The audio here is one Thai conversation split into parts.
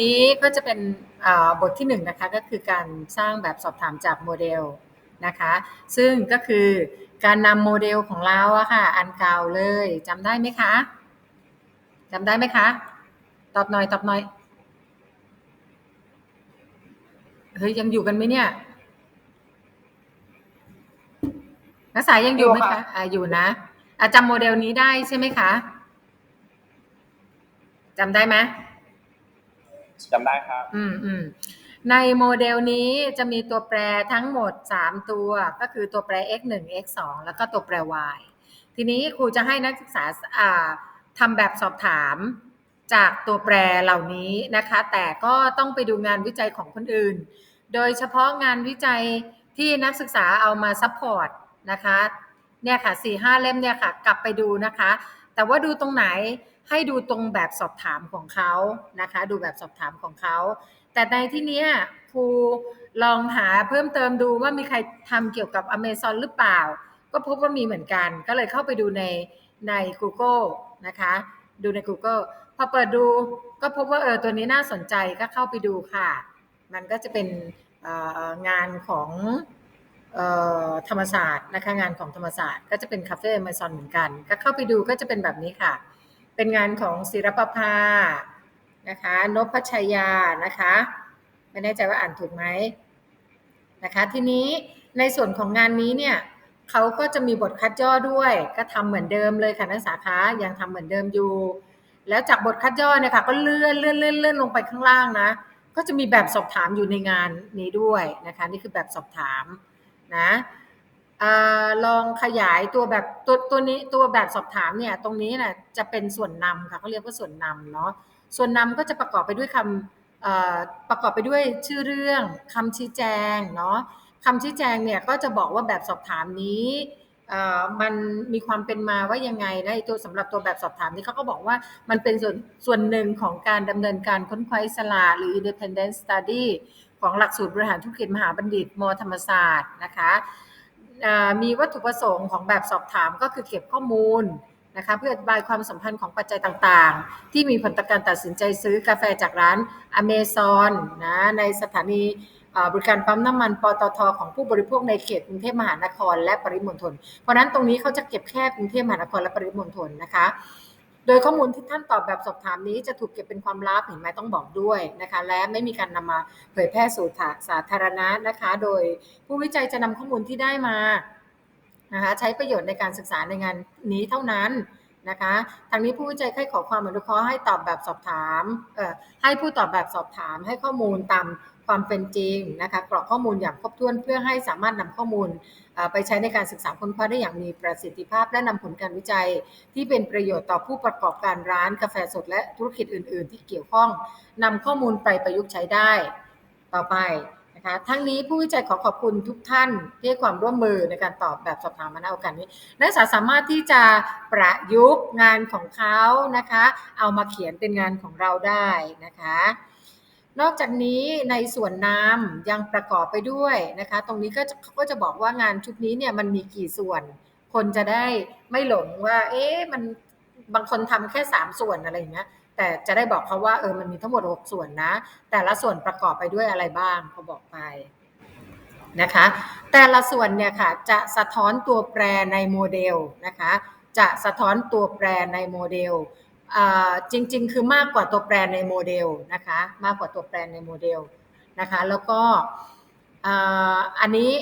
นี้ก็จะเป็นอ่าบทที่1นงนะคะก็คือการสร้างแบบสอบถามจากโมเดลนะคะซึ่งก็คือการนำโมเดลของเราอะค่ะอันเก่าเลยจำได้ไหมคะจำได้ไหมคะ ตอบหน่อยตอบหน่อยเฮ้ยยังอยู่กันไหมเนี่ยนักศึกษายังอยู่ไหมอยู่คะค่ะอ่าอยู่นะอะจำโมเดลนี้ได้ใช่ไหมคะจำได้ไหม จำได้ครับ อืมอืมในโมเดลนี้จะมีตัวแปรทั้งหมด 3 ตัว ก็คือตัวแปร x 1 x 2แล้วก็ตัวแปร y ทีนี้ครูจะให้นักศึกษาอ่าทำแบบสอบถามจากตัวแปรเหล่านี้นะคะ แต่ก็ต้องไปดูงานวิจัยของคนอื่น โดยเฉพาะงานวิจัยที่นักศึกษาเอามาซัพพอร์ตนะคะเนี่ยค่ะ4 5เล่มเนี่ยค่ะ กลับไปดูนะคะ แต่ว่าดูตรงไหน ให้ดูตรงแบบสอบถามของเขานะคะ ดูแบบสอบถามของเขา แต่ในที่นี้ครูลองหาเพิ่มเติมดูว่ามีใครทำเกี่ยวกับ Amazon หรือเปล่า ก็พบว่ามีเหมือนกัน ก็เลยเข้าไปดูในใน Google นะคะ ดูใน Google พอเปิดดูก็พบว่าเออตัวนี้น่าสนใจก็เข้าไปดูค่ะ มันก็จะเป็นงานของออธรรมศาสตร์นะคะงานของธรรมศาสตร์ ก็จะเป็นคาเฟ่ Amazon เหมือนกัน ก็เข้าไปดูก็จะเป็นแบบนี้ค่ะ เป็นงานของศิรปภานะคะนพชัยยานะคะไม่แน่ใจว่าอ่านถูกไหมนะคะทีนี้ในส่วนของงานนี้เนี่ยเขาก็จะมีบทคัดย่อด้วย ก็ทำเหมือนเดิมเลยค่ะนักศึกษาคะยังทำเหมือนเดิมอยู่ แล้วจากบทคัดย่อเนี่ยค่ะก็เลื่อนเลื่อนเลื่อนเลื่อนลงไปข้างล่างนะ ก็จะมีแบบสอบถามอยู่ในงานนี้ด้วยนะคะ นี่คือแบบสอบถามนะ ลองขยายตัวแบบตัวตัวนี้ตัวแบบสอบถามเนี่ยตรงนี้นะจะเป็นส่วนนำค่ะเขาเรียกว่าส่วนนำเนาะส่วนนำก็จะประกอบไปด้วยคำประกอบไปด้วยชื่อเรื่องคำชี้แจงเนาะคำชี้แจงเนี่ยก็จะบอกว่าแบบสอบถามนี้มันมีความเป็นมาว่ายังไงนะไอ้ตัวสำหรับตัวแบบสอบถามนี้เขาก็บอกว่ามันเป็นส่วนส่วนหนึ่งของการดำเนินการค้นคว้าอิสระหรือ independent study ของหลักสูตรบริหารธุรกิจมหาบัณฑิตมธรรมศาสตร์นะคะ มีวัตถุประสงค์ของแบบสอบถามก็คือเก็บข้อมูลนะคะเพื่ออธิบายความสัมพันธ์ของปัจจัยต่างๆ ที่มีผลต่อการตัดสินใจซื้อกาแฟจากร้านอเมซอนนะในสถานีบริการปั๊มน้ำมันปตทของผู้บริโภคในเขตกรุงเทพมหานครและปริมณฑลเพราะนั้นตรงนี้เขาจะเก็บแค่กรุงเทพมหานครและปริมณฑลนะคะ โดยข้อมูลที่ท่านตอบแบบสอบถามนี้จะถูกเก็บเป็นความลับเห็นไหมต้องบอกด้วยนะคะ และไม่มีการนำมาเผยแพร่สู่สาธารณะนะคะ โดยผู้วิจัยจะนำข้อมูลที่ได้มานะคะใช้ประโยชน์ในการศึกษาในงานนี้เท่านั้นนะคะทางนี้ผู้วิจัยให้ขอความอนุเคราะห์ให้ตอบแบบสอบถามเอ่อให้ผู้ตอบแบบสอบถามให้ข้อมูลตาม ความเป็นจริงนะคะกรอกข้อมูลอย่างครบถ้วนเพื่อให้สามารถนำข้อมูลไปใช้ในการศึกษาค้นคว้าได้อย่างมีประสิทธิภาพ และนำผลการวิจัย ที่เป็นประโยชน์ต่อผู้ประกอบการร้านกาแฟสดและธุรกิจอื่น ๆ ที่เกี่ยวข้องนำข้อมูลไปประยุกต์ใช้ได้ต่อไปนะคะทั้งนี้ผู้วิจัยขอขอบคุณทุกท่านที่ให้ความร่วมมือในการตอบแบบสอบถามมาณโอกาสนี้นักศึกษาสามารถที่จะประยุกต์งานของเขานะคะ เอามาเขียนเป็นงานของเราได้นะคะ นอกจากนี้ในส่วนน้ำยังประกอบไปด้วยนะคะ ตรงนี้ก็จะเขาก็จะบอกว่างานชุดนี้เนี่ยมันมีกี่ส่วน คนจะได้ไม่หลงว่า เอ๊ะมันบางคนทำแค่สามส่วนอะไรอย่างเงี้ยแต่จะได้บอกเขาว่าเออมันมีทั้งหมดหกส่วนนะ แต่ละส่วนประกอบไปด้วยอะไรบ้างเขาบอกไปนะคะ แต่ละส่วนเนี่ยค่ะจะสะท้อนตัวแปรในโมเดลนะคะ จะสะท้อนตัวแปรในโมเดล จริง ๆ คือมากกว่าตัวแปรในโมเดลนะคะ มากกว่าตัวแปรในโมเดลนะคะ แล้วก็อันนี้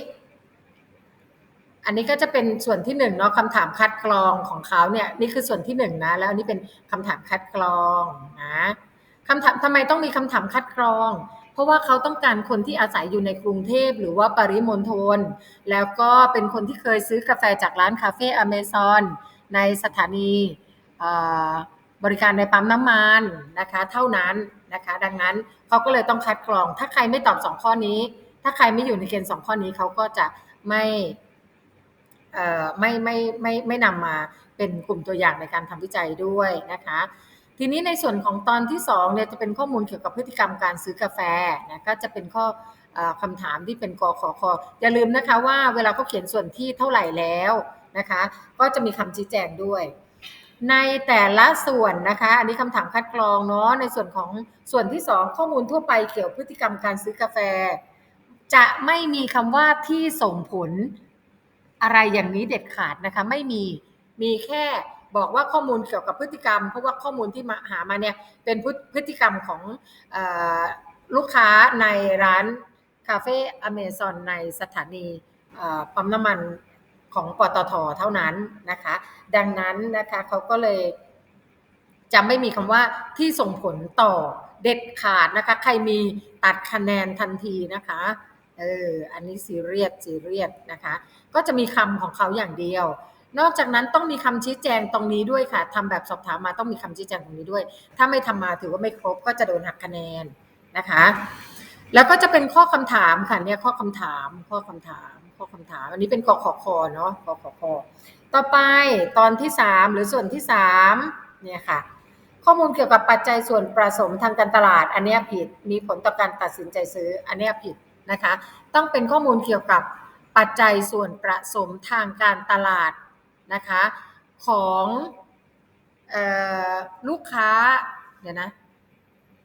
อันนี้ก็จะเป็นส่วนที่หนึ่งเนาะคำถามคัดกรองของเขาเนี่ยนี่คือส่วนที่หนึ่งนะ แล้วอันนี้เป็นคำถามคัดกรองนะคำถามทำไมต้องมีคำถามคัดกรอง เพราะว่าเขาต้องการคนที่อาศัยอยู่ในกรุงเทพหรือว่าปริมณฑลแล้วก็เป็นคนที่เคยซื้อกาแฟจากร้านคาเฟ่อเมซอนในสถานีอ บริการในปั๊มน้ำมันนะคะ เท่านั้นนะคะ ดังนั้นเขาก็เลยต้องคัดกรอง ถ้าใครไม่ตอบสองข้อนี้ ถ้าใครไม่อยู่ในเกณฑ์สองข้อนี้เขาก็จะไม่เอ่ไม่ไม่ไม่ไม่นำมาเป็นกลุ่มตัวอย่างในการทำวิจัยด้วยนะคะ ทีนี้ในส่วนของตอนที่2เนี่ยจะเป็นข้อมูลเกี่ยวกับพฤติกรรมการซื้อกาแฟนะก็จะเป็นข้อคำถามที่เป็นกขอคออย่าลืมนะคะว่าเวลาเขาเขียนส่วนที่เท่าไหร่แล้วนะคะ ก็จะมีคำชี้แจงด้วย ในแต่ละส่วนนะคะ อันนี้คำถามคัดกรองเนาะในส่วนของส่วนที่สองข้อมูลทั่วไปเกี่ยวพฤติกรรมการซื้อกาแฟ จะไม่มีคำว่าที่ส่งผลอะไรอย่างนี้เด็ดขาดนะคะ ไม่มีมีแค่บอกว่าข้อมูลเกี่ยวกับพฤติกรรม เพราะว่าข้อมูลที่มาหามาเนี่ยเป็นพฤติกรรมของออลูกค้าในร้านคาเฟ่อเมซอนในสถานีปั๊มน้ำมัน ของปตทเท่านั้นนะคะ ดังนั้นนะคะเขาก็เลยจะไม่มีคำว่าที่ส่งผลต่อเด็ดขาดนะคะ ใครมีตัดคะแนนทันทีนะคะเอออันนี้ซีเรียสซีเรียสนะคะ ก็จะมีคำของเขาอย่างเดียว นอกจากนั้นต้องมีคำชี้แจงตรงนี้ด้วยค่ะทำแบบสอบถามมาต้องมีคำชี้แจงตรงนี้ด้วย ถ้าไม่ทำมาถือว่าไม่ครบก็จะโดนหักคะแนนนะคะ แล้วก็จะเป็นข้อคำถามค่ะเนี่ยข้อคำถามข้อคำถาม ข้อคำถาม อันนี้เป็นกขคเนาะกขคต่อไปตอนที่สามหรือส่วนที่สามเนี่ยค่ะ ข้อมูลเกี่ยวกับปัจจัยส่วนผสมทางการตลาด อันนี้ผิดมีผลต่อการตัดสินใจซื้อ อันนี้ผิดนะคะ ต้องเป็นข้อมูลเกี่ยวกับปัจจัยส่วนผสมทางการตลาดนะคะของออลูกค้าเดี๋ยวนะ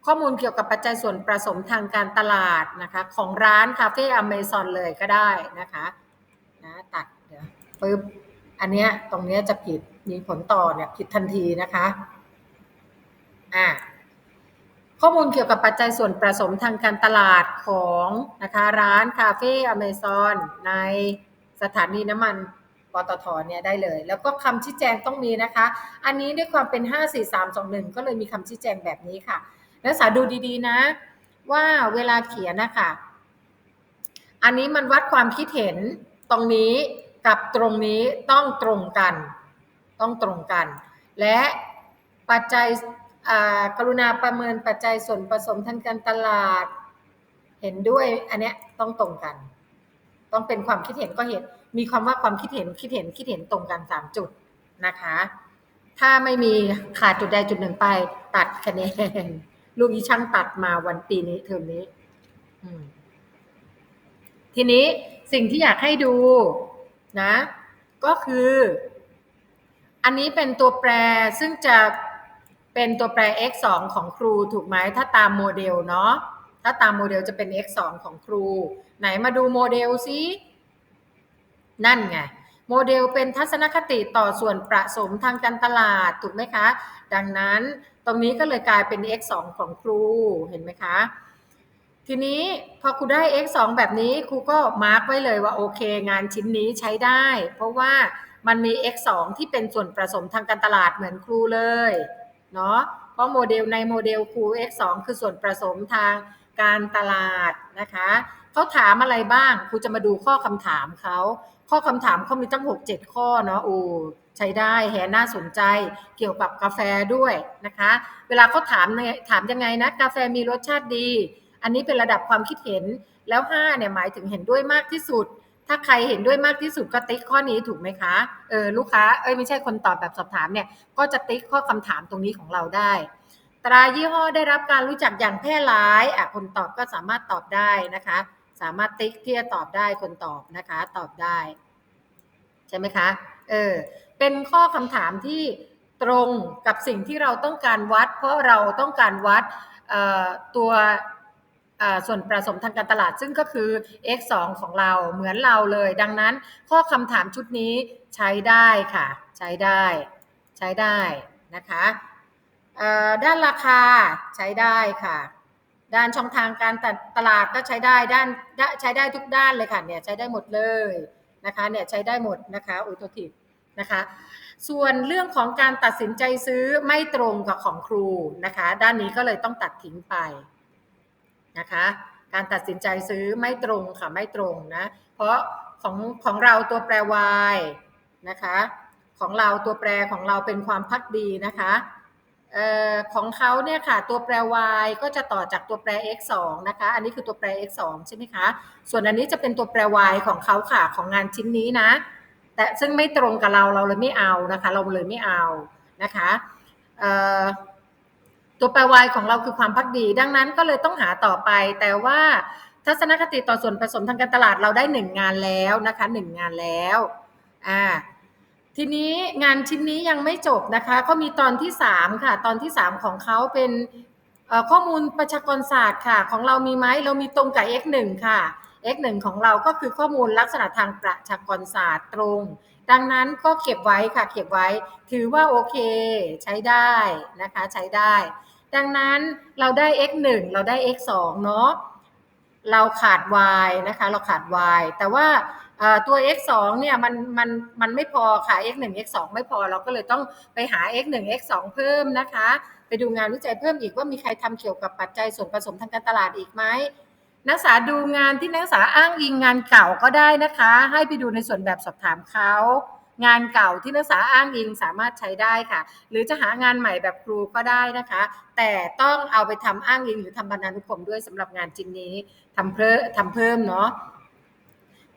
ข้อมูลเกี่ยวกับปัจจัยส่วนผสมทางการตลาดนะคะของร้านคาเฟ่อเมซอนเลยก็ได้นะคะนะตัดเดี๋ยวปึ๊บอันเนี้ยตรงเนี้ยจะผิดมีผลต่อเนี่ยผิดทันทีนะคะอ่าข้อมูลเกี่ยวกับปัจจัยส่วนผสมทางการตลาดของนะคะร้านคาเฟ่อเมซอนในสถานีน้ำมันปตทเนี่ยได้เลย แล้วก็คำชี้แจงต้องมีนะคะ อันนี้ด้วยความเป็น 5 4 3 2 1 ก็เลยมีคำชี้แจงแบบนี้ค่ะ นักศึกษาดูดีๆนะ ว่าเวลาเขียนนะคะอันนี้มันวัดความคิดเห็นตรงนี้กับตรงนี้ต้องตรงกัน ต้องตรงกัน และปัจจัยกรุณาประเมินปัจจัยส่วนผสมทางการตลาด เห็นด้วยอันเนี้ยต้องตรงกัน ต้องเป็นความคิดเห็นก็เห็น มีความว่าความคิดเห็นคิดเห็นคิดเห็นตรงกันสามจุดนะคะ ถ้าไม่มีขาดจุดใดจุดหนึ่งไปตัดคะแนน ลูกอีช่างตัดมาวันปีนี้เทอมนี้ทีนี้สิ่งที่อยากให้ดูนะ ก็คือ อันนี้เป็นตัวแปรซึ่งจะเป็นตัวแปร x 2ของครูถูกไหมถ้าตามโมเดลเนาะถ้าตามโมเดลจะเป็น x 2ของครู ไหนมาดูโมเดลซินั่นไง โมเดลเป็นทัศนคติต่อส่วนประสมทางการตลาดถูกไหมคะ ดังนั้นตรงนี้ก็เลยกลายเป็น x 2ของครูเห็นไหมคะ ทีนี้พอครูได้ x 2แบบนี้ครูก็มาร์กไว้เลยว่าโอเค งานชิ้นนี้ใช้ได้ เพราะว่ามันมี x 2ที่เป็นส่วนผสมทางการตลาดเหมือนครูเลยเนาะเพราะโมเดลในโมเดลครู x 2คือส่วนผสมทาง การตลาดนะคะเขาถามอะไรบ้างครูจะมาดูข้อคำถามเขาข้อคำถามเขามีตั้ง 6 7 ข้อเนาะโอ้ใช้ได้แฮน่าสนใจเกี่ยวกับกาแฟด้วยนะคะ เวลาเขาถามเนี่ยถามยังไงนะ กาแฟมีรสชาติดี อันนี้เป็นระดับความคิดเห็นแล้ว5เนี่ยหมายถึงเห็นด้วยมากที่สุด ถ้าใครเห็นด้วยมากที่สุดก็ติ๊กข้อนี้ถูกไหมคะเออลูกค้าเอ้ยไม่ใช่คนตอบแบบสอบถามเนี่ยก็จะติ๊กข้อคำถามตรงนี้ของเราได้ ตรายี่ห้อได้รับการรู้จักอย่างแพร่หลายอะคนตอบก็สามารถตอบได้นะคะ สามารถติ๊กที่จะตอบได้คนตอบนะคะ ตอบได้ ใช่ไหมคะเออเป็นข้อคำถามที่ตรงกับสิ่งที่เราต้องการวัด เพราะเราต้องการวัดตัวส่วนผสมทางการตลาดซึ่งก็คือ x 2ของเราเหมือนเราเลย ดังนั้นข้อคำถามชุดนี้ใช้ได้ค่ะ ใช้ได้ ใช้ได้นะคะ ด้านราคาใช้ได้ค่ะ ด้านช่องทางการตลาดก็ใช้ได้ด้านใช้ได้ทุกด้านเลยค่ะเนี่ยใช้ได้หมดเลยนะคะเนี่ยใช้ได้หมดนะคะอุตทินะคะ ส่วนเรื่องของการตัดสินใจซื้อไม่ตรงกับของครูนะคะ ด้านนี้ก็เลยต้องตัดทิ้งไปนะคะ การตัดสินใจซื้อไม่ตรงค่ะไม่ตรงนะ เพราะของของเราตัวแปร y นะคะ ของเราตัวแปรของเราเป็นความพักดีนะคะ อของเขาเนี่ยค่ะตัวแปร y ก็จะต่อจากตัวแปร x 2นะคะ อันนี้คือตัวแปร x 2ใช่ไหมคะ ส่วนอันนี้จะเป็นตัวแปร y ของเขาค่ะของงานชิ้นนี้นะ แต่ซึ่งไม่ตรงกับเราเราเลยไม่เอานะคะ เราเลยไม่เอานะคะตัวแปร y ของเราคือความพักดี ดังนั้นก็เลยต้องหาต่อไป แต่ว่าทัศนคติต่อส่วนผสมทางการตลาดเราได้หนึ่งงานแล้วนะคะหนึ่งงานแล้วอ่า ทีนี้งานชิ้นนี้ยังไม่จบนะคะเขามีตอนที่สามค่ะ ตอนที่สามของเขาเป็นข้อมูลประชากรศาสตร์ค่ะ ของเรามีไหมเรามีตรงกับ x 1ค่ะ x 1ของเราก็คือข้อมูลลักษณะทางประชากรศาสตร์ตรง ดังนั้นก็เก็บไว้ค่ะ เก็บไว้ถือว่าโอเค ใช้ได้นะคะ ใช้ได้ ดังนั้นเราได้ x 1เราได้ x 2เนาะ เราขาด y นะคะ เราขาด y แต่ว่าตัว x 2เนี่ยมันมันมันไม่พอค่ะ x 1 x 2ไม่พอเราก็เลยต้องไปหา x 1 x 2เพิ่มนะคะ ไปดูงานวิจัยเพิ่มอีกว่ามีใครทำเกี่ยวกับปัจจัยส่วนผสมทางการตลาดอีกไหมนักศึกษาดูงานที่นักศึกษาอ้างอิงงานเก่าก็ได้นะคะ ให้ไปดูในส่วนแบบสอบถามเขา งานเก่าที่นักศึกษาอ้างอิงสามารถใช้ได้ค่ะ หรือจะหางานใหม่แบบครูก็ได้นะคะ แต่ต้องเอาไปทำอ้างอิงหรือทำบรรณานุกรมด้วยสำหรับงานชิ้นนี้ทำเพิ่มทำเพิ่มเนาะ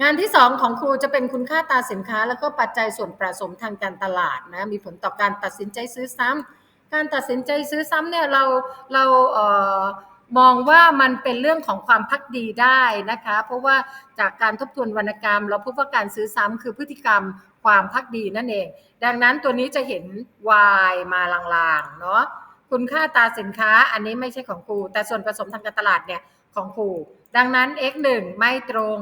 งานที่สองของครูจะเป็นคุณค่าตาสินค้า แล้วก็ปัจจัยส่วนผสมทางการตลาดนะมีผลต่อการตัดสินใจซื้อซ้ำการตัดสินใจซื้อซ้ำเนี่ยเราเราเอ่อมองว่ามันเป็นเรื่องของความพักดีได้นะคะ เพราะว่าจากการทบทวนวรรณกรรม เราพบว่าการซื้อซ้ำคือพฤติกรรม ความพักดีนั่นเอง ดังนั้นตัวนี้จะเห็น Y มาลางๆเนาะคุณค่าตาสินค้าอันนี้ไม่ใช่ของครู แต่ส่วนผสมทางการตลาดเนี่ยของครู ดังนั้น x 1ไม่ตรง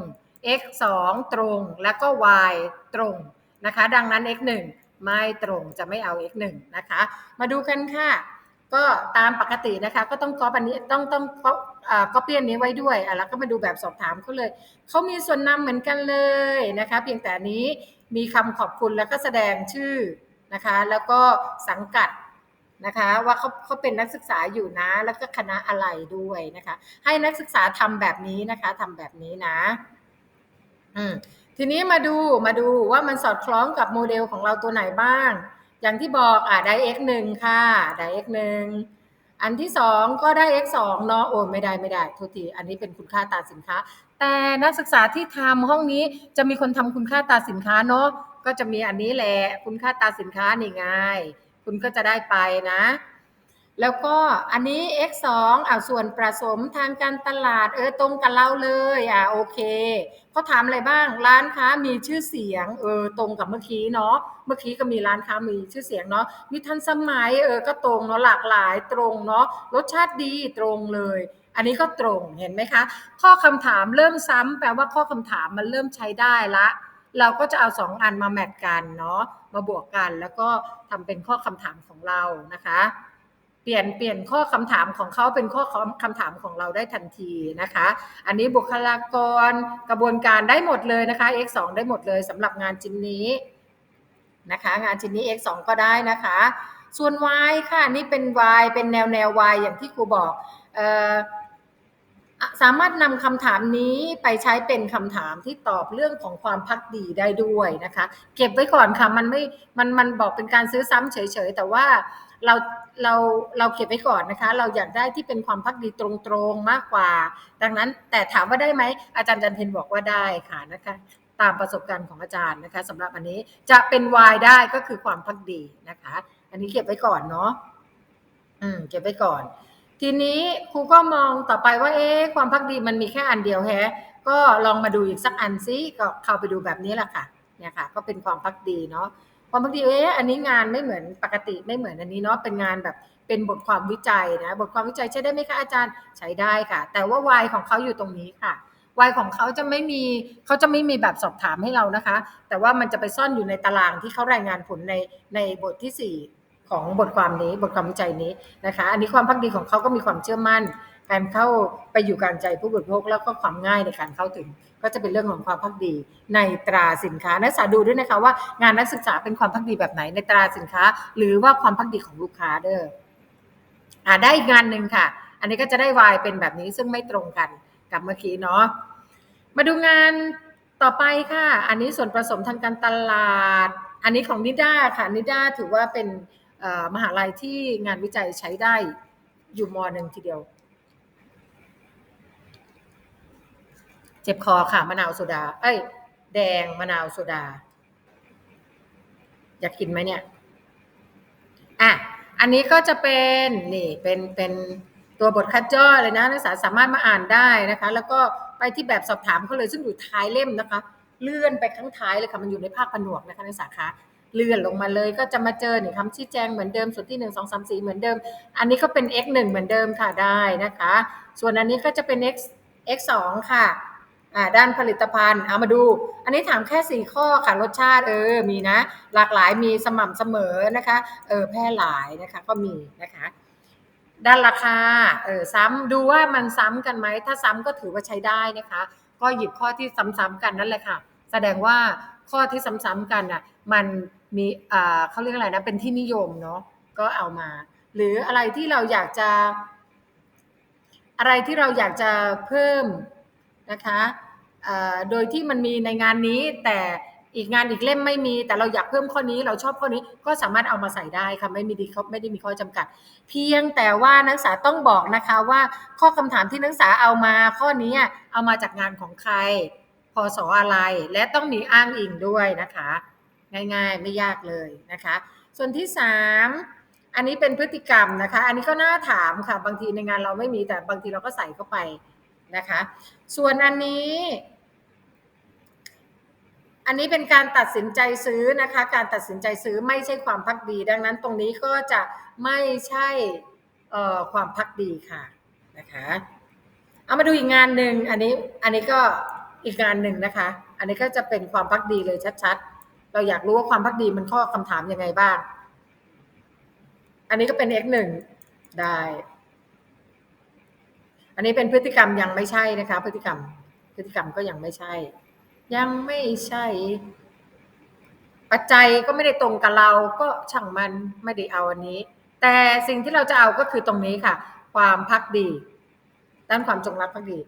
x 2ตรงแล้วก็ y ตรงนะคะ ดังนั้น x 1ไม่ตรงจะไม่เอา x 1นะคะ มาดูกันค่ะ ก็ตามปกตินะคะก็ต้องก๊อปอันนี้ต้องต้องก๊อปก๊อปปี้ยนนี้ไว้ด้วยแล้วก็มาดูแบบสอบถามเขาเลยเขามีส่วนนำเหมือนกันเลยนะคะ เพียงแต่นี้ มีคำขอบคุณแล้วก็แสดงชื่อนะคะ แล้วก็สังกัดนะคะ ว่าเขาเขาเป็นนักศึกษาอยู่นะ แล้วก็คณะอะไรด้วยนะคะ ให้นักศึกษาทำแบบนี้นะคะทำแบบนี้นะ อืมทีนี้มาดูมาดูว่ามันสอดคล้องกับโมเดลของเราตัวไหนบ้าง อย่างที่บอกอะได้ x หนึ่งค่ะได้ x หนึ่งอันที่สองก็ได้ x สองเนาะโอ้ไม่ได้ไม่ได้โทุกทีอันนี้เป็นคุณค่าตราสินค้า แต่นักศึกษาที่ทำห้องนี้จะมีคนทำคุณค่าตาสินค้าเนาะก็จะมีอันนี้แหละคุณค่าตาสินค้านี่ไงคุณก็จะได้ไปนะ แล้วก็อันนี้ x 2อ่าส่วนผสมทางการตลาดเออตรงกับเราเลยอ่าโอเคเขาถามอะไรบ้างร้านค้ามีชื่อเสียงเออตรงกับเมื่อกี้เนาะเมื่อกี้ก็มีร้านค้ามีชื่อเสียงเนาะมีทันสมัยเออก็ตรงเนาะหลากหลายตรงเนาะรสชาติดีตรงเลย อันนี้ก็ตรงเห็นไหมคะ ข้อคำถามเริ่มซ้ำแปลว่าข้อคำถามมันเริ่มใช้ได้ละ เราก็จะเอาสองอันมาแมทกันเนาะมาบวกกันแล้วก็ทำเป็นข้อคำถามของเรานะคะ เปลี่ยนเปลี่ยนข้อคำถามของเขาเป็นข้อคำถามของเราได้ทันทีนะคะ อันนี้บุคลากรกระบวนการได้หมดเลยนะคะ x 2ได้หมดเลยสำหรับงานชิ้นนี้นะคะ งานชิ้นนี้ x 2ก็ได้นะคะ ส่วน y ค่ะนี่เป็น y เป็นแนวแนว y อย่างที่ครูบอกเอ่อ สามารถนำคำถามนี้ไปใช้เป็นคำถามที่ตอบเรื่องของความพักดีได้ด้วยนะคะ เก็บไว้ก่อนค่ะมันไม่มันมันบอกเป็นการซื้อซ้ำเฉยๆ แต่ว่าเราเราเราเก็บไว้ก่อนนะคะ เราอยากได้ที่เป็นความพักดีตรงๆมากกว่า ดังนั้นแต่ถามว่าได้ไหมอาจารย์จันเทนบอกว่าได้ค่ะนะคะ ตามประสบการณ์ของอาจารย์นะคะสำหรับอันนี้จะเป็น y ได้ก็คือความพักดีนะคะ อันนี้เก็บไว้ก่อนเนาะอืมเก็บไว้ก่อน ทีนี้ครูก็มองต่อไปว่าเอ๊ะความพักดีมันมีแค่อันเดียวแฮะก็ลองมาดูอีกสักอันซิก็เข้าไปดูแบบนี้แหละค่ะเนี่ยค่ะ ก็เป็นความพักดีเนาะความพักดีเอ๊ะอันนี้งานไม่เหมือนปกติไม่เหมือนอันนี้เนาะเป็นงานแบบเป็นบทความวิจัยนะบทความวิจัยใช้ได้ไหมคะอาจารย์ใช้ได้ค่ะ แต่ว่า y ของเขาอยู่ตรงนี้ค่ะ y ของเขาจะไม่มีเขาจะไม่มีแบบสอบถามให้เรานะคะ แต่ว่ามันจะไปซ่อนอยู่ในตารางที่เขารายงานผลในในบทที่สี่ ของบทความนี้บทความวิจัยนี้นะคะ อันนี้ความพักดีของเขาก็มีความเชื่อมั่น การเข้าไปอยู่กางใจผู้บริโภคแล้วก็ความง่ายในการเข้าถึง ก็จะเป็นเรื่องของความพักดีในตราสินค้านักศึกษาดูด้วยนะคะว่างานนักศึกษาเป็นความพักดีแบบไหนในตราสินค้า หรือว่าความพักดีของลูกค้าเด้ออ่าได้อีกงานหนึ่งค่ะ อันนี้ก็จะได้วายเป็นแบบนี้ซึ่งไม่ตรงกันกับเมื่อกี้เนาะมาดูงานต่อไปค่ะ อันนี้ส่วนผสมทางการตลาด อันนี้ของนิด้าค่ะนิด้าถือว่าเป็น มหาลัยที่งานวิจัยใช้ได้อยู่มอหนึ่งทีเดียว เจ็บคอค่ะ มะนาวโซดา เอ้ย แดงมะนาวโซดา อยากกินไหมเนี่ย อะ อันนี้ก็จะเป็นนี่เป็นเป็นตัวบทคัดย่อเลยนะนักศึกษาสามารถมาอ่านได้นะคะ แล้วก็ไปที่แบบสอบถามเขาเลยซึ่งอยู่ท้ายเล่มนะคะ เลื่อนไปข้างท้ายเลยค่ะ มันอยู่ในภาคผนวกนะคะนักศึกษาคะ เลื่อนลงมาเลย ก็จะมาเจอเนี่ยคำชี้แจงเหมือนเดิมส่วนที่หนึ่งสองสามสี่เหมือนเดิม อันนี้ก็เป็น x 1เหมือนเดิมค่ะได้นะคะ ส่วนอันนี้ก็จะเป็น x x 2ค่ะอ่าด้านผลิตภัณฑ์เอามาดู อันนี้ถามแค่สี่ข้อค่ะรสชาติเออมีนะ หลากหลายมีสม่ำเสมอนะคะเออแพร่หลายนะคะก็มีนะคะ ด้านราคาเออซ้ำดูว่ามันซ้ำกันไหมถ้าซ้ำก็ถือว่าใช้ได้นะคะ ก็หยิบข้อที่ซ้ำๆกันนั่นแหละค่ะ แสดงว่าข้อที่ซ้ำๆกันอะมัน มีอ่าเขาเรียกอะไรนะ เป็นที่นิยมเนาะก็เอามา หรืออะไรที่เราอยากจะ อะไรที่เราอยากจะเพิ่มนะคะโดยที่มันมีในงานนี้แต่อีกงานอีกเล่มไม่มี แต่เราอยากเพิ่มข้อนี้เราชอบข้อนี้ก็สามารถเอามาใส่ได้ค่ะไม่มีดีเขาไม่ได้มีข้อจำกัด เพียงแต่ว่านักศึกษาต้องบอกนะคะว่าข้อคำถามที่นักศึกษาเอามาข้อนี้เอามาจากงานของใครพศอะไร และต้องมีอ้างอิงด้วยนะคะ ง่ายๆ ไม่ยากเลยนะคะ ส่วนที่สามอันนี้เป็นพฤติกรรมนะคะ อันนี้ก็น่าถามค่ะ บางทีในงานเราไม่มีแต่บางทีเราก็ใส่เข้าไปนะคะ ส่วนอันนี้ อันนี้เป็นการตัดสินใจซื้อนะคะ การตัดสินใจซื้อไม่ใช่ความพักดี ดังนั้นตรงนี้ก็จะไม่ใช่เอ่อความพักดีค่ะนะคะเอามาดูอีกงานหนึ่งอันนี้อันนี้ก็อีกงานหนึ่งนะคะ อันนี้ก็จะเป็นความพักดีเลยชัดๆ เราอยากรู้ว่าความพักดีมันข้อคำถามยังไงบ้าง อันนี้ก็เป็น x หนึ่งได้ อันนี้เป็นพฤติกรรมยังไม่ใช่นะคะ พฤติกรรม พฤติกรรมก็ยังไม่ใช่ ยังไม่ใช่ ปัจจัยก็ไม่ได้ตรงกับเราก็ช่างมันไม่ได้เอาอันนี้ แต่สิ่งที่เราจะเอาก็คือตรงนี้ค่ะ ความพักดีด้านความจงรักภักดี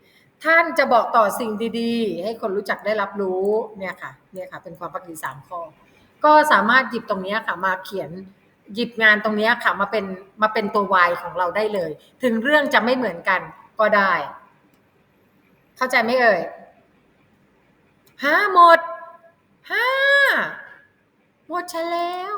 ท่านจะบอกต่อสิ่งดี ๆ ให้คนรู้จักได้รับรู้เนี่ยค่ะ เนี่ยค่ะ เป็นความพักดีสามข้อ ก็สามารถหยิบตรงนี้ค่ะมาเขียนหยิบงานตรงนี้ค่ะมาเป็นมาเป็นตัววายของเราได้เลย ถึงเรื่องจะไม่เหมือนกันก็ได้ เข้าใจไหมเอ่ยห้าหมดห้าหมดใช่แล้ว